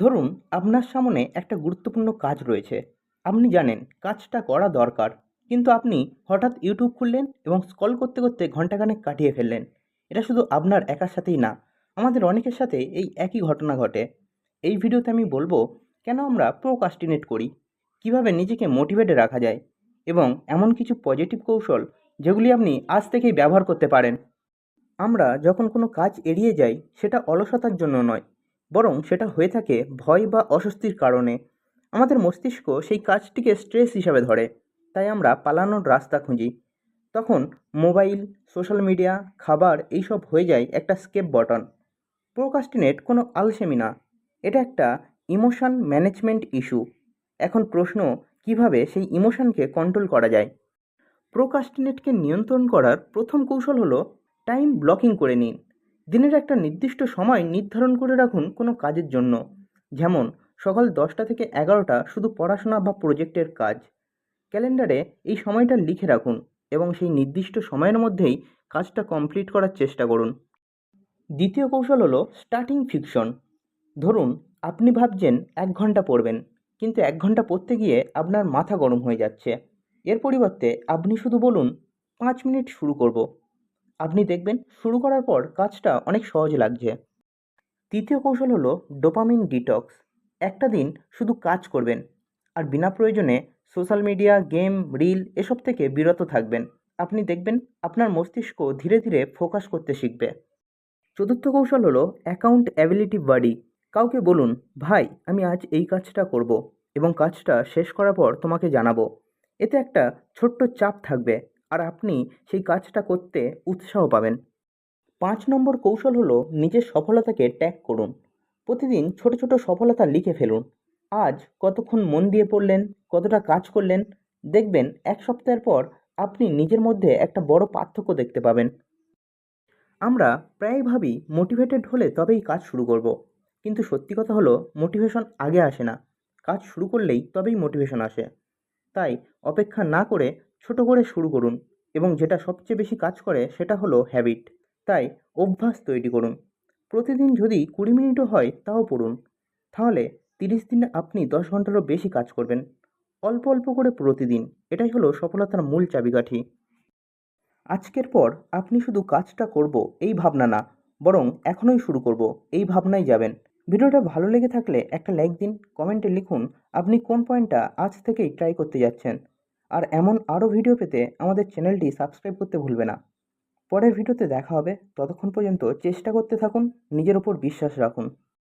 ধরুন, আপনার সামনে একটা গুরুত্বপূর্ণ কাজ রয়েছে। আপনি জানেন, কাজটা করা দরকার। কিন্তু আপনি হঠাৎ ইউটিউব খুললেন এবং স্ক্রল করতে করতে ঘন্টাখানেক কাটিয়ে ফেললেন। এটা শুধু আপনার একার সাথেই না, আমাদের অনেকের সাথে এই একই ঘটনা ঘটে। এই ভিডিওতে আমি বলব, কেন আমরা প্রোকাস্টিনেট করি? কীভাবে নিজেকে মোটিভেটে রাখা যায়? এবং এমন কিছু পজিটিভ কৌশল যেগুলি আপনি আজ থেকেই ব্যবহার করতে পারেন। আমরা যখন কোনো কাজ এড়িয়ে যাই, সেটা অলসতার জন্য নয় বরং সেটা হয়ে থাকে ভয় বা অস্বস্তির কারণে। আমাদের মস্তিষ্ক সেই কাজটিকে স্ট্রেস হিসাবে ধরে, তাই আমরা পালানোর রাস্তা খুঁজি। তখন মোবাইল সোশ্যাল মিডিয়া খাবার এইসব হয়ে যায় একটা স্কেপ বটন প্রোকাস্টিনেট কোনো আলসেমি না। এটা একটা ইমোশন ম্যানেজমেন্ট ইস্যু এখন প্রশ্ন, কীভাবে সেই ইমোশনকে কন্ট্রোল করা যায়? প্রোকাস্টিনেটকে নিয়ন্ত্রণ করার প্রথম কৌশল হলো টাইম ব্লকিং করে নিন। দিনের একটা নির্দিষ্ট সময় নির্ধারণ করে রাখুন কোনো কাজের জন্য। যেমন, সকাল দশটা থেকে এগারোটা শুধু পড়াশোনা বা প্রজেক্টের কাজ। ক্যালেন্ডারে এই সময়টা লিখে রাখুন এবং সেই নির্দিষ্ট সময়ের মধ্যেই কাজটা কমপ্লিট করার চেষ্টা করুন। দ্বিতীয় কৌশল হলো স্টার্টিং ফিকশন। ধরুন, আপনি ভাবছেন এক ঘণ্টা পড়বেন, কিন্তু এক ঘণ্টা পড়তে গিয়ে আপনার মাথা গরম হয়ে যাচ্ছে। এর পরিবর্তে আপনি শুধু বলুন, পাঁচ মিনিট শুরু করব। আপনি দেখবেন শুরু করার পর কাজটা অনেক সহজ লাগছে। তৃতীয় কৌশল হলো ডোপামিন ডিটক্স। একটা দিন শুধু কাজ করবেন আর বিনা প্রয়োজনে সোশ্যাল মিডিয়া, গেম, রিল এসব থেকে বিরত থাকবেন। আপনি দেখবেন আপনার মস্তিষ্ক ধীরে ধীরে ফোকাস করতে শিখবে। চতুর্থ কৌশল হলো অ্যাকাউন্ট অ্যাবিলিটি বাডি। কাউকে বলুন, ভাই, আমি আজ এই কাজটা করব এবং কাজটা শেষ করার পর তোমাকে জানাব। এতে একটা ছোট্ট চাপ থাকবে। আর আপনি সেই কাজটা করতে উৎসাহ পাবেন। পাঁচ নম্বর কৌশল হলো নিজের সফলতাকে ট্যাগ করুন। প্রতিদিন ছোট ছোট সফলতা লিখে ফেলুন। আজ কতক্ষণ মন দিয়ে পড়লেন, কতটা কাজ করলেন, দেখবেন এক সপ্তাহের পর আপনি নিজের মধ্যে একটা বড় পার্থক্য দেখতে পাবেন। আমরা প্রায় ভাবি মোটিভেটেড হলে তবেই কাজ শুরু করব। কিন্তু সত্যি কথা হলো মোটিভেশন আগে আসে না। কাজ শুরু করলেই তবেই মোটিভেশন আসে। তাই অপেক্ষা না করে ছোট করে শুরু করুন এবং যেটা সবচেয়ে বেশি কাজ করে সেটা হলো হ্যাবিট তাই অভ্যাস তৈরি করুন। প্রতিদিন যদি কুড়ি মিনিটও হয় তাও পড়ুন। তাহলে তিরিশ দিনে আপনি দশ ঘন্টারও বেশি কাজ করবেন। অল্প অল্প করে প্রতিদিন, এটাই হলো সফলতার মূল চাবিকাঠি। আজকের পর আপনি শুধু কাজটা করব এই ভাবনা না, বরং এখনই শুরু করব এই ভাবনায় যাবেন। ভিডিওটা ভালো লেগে থাকলে একটা লাইক দিন কমেন্টে লিখুন আপনি কোন পয়েন্টটা আজ থেকেই ট্রাই করতে যাচ্ছেন। আর এমন আরও ভিডিও পেতে আমাদের চ্যানেলটি সাবস্ক্রাইব করতে ভুলবে না। পরের ভিডিওতে দেখা হবে। ততক্ষণ পর্যন্ত চেষ্টা করতে থাকুন, নিজের ওপর বিশ্বাস রাখুন।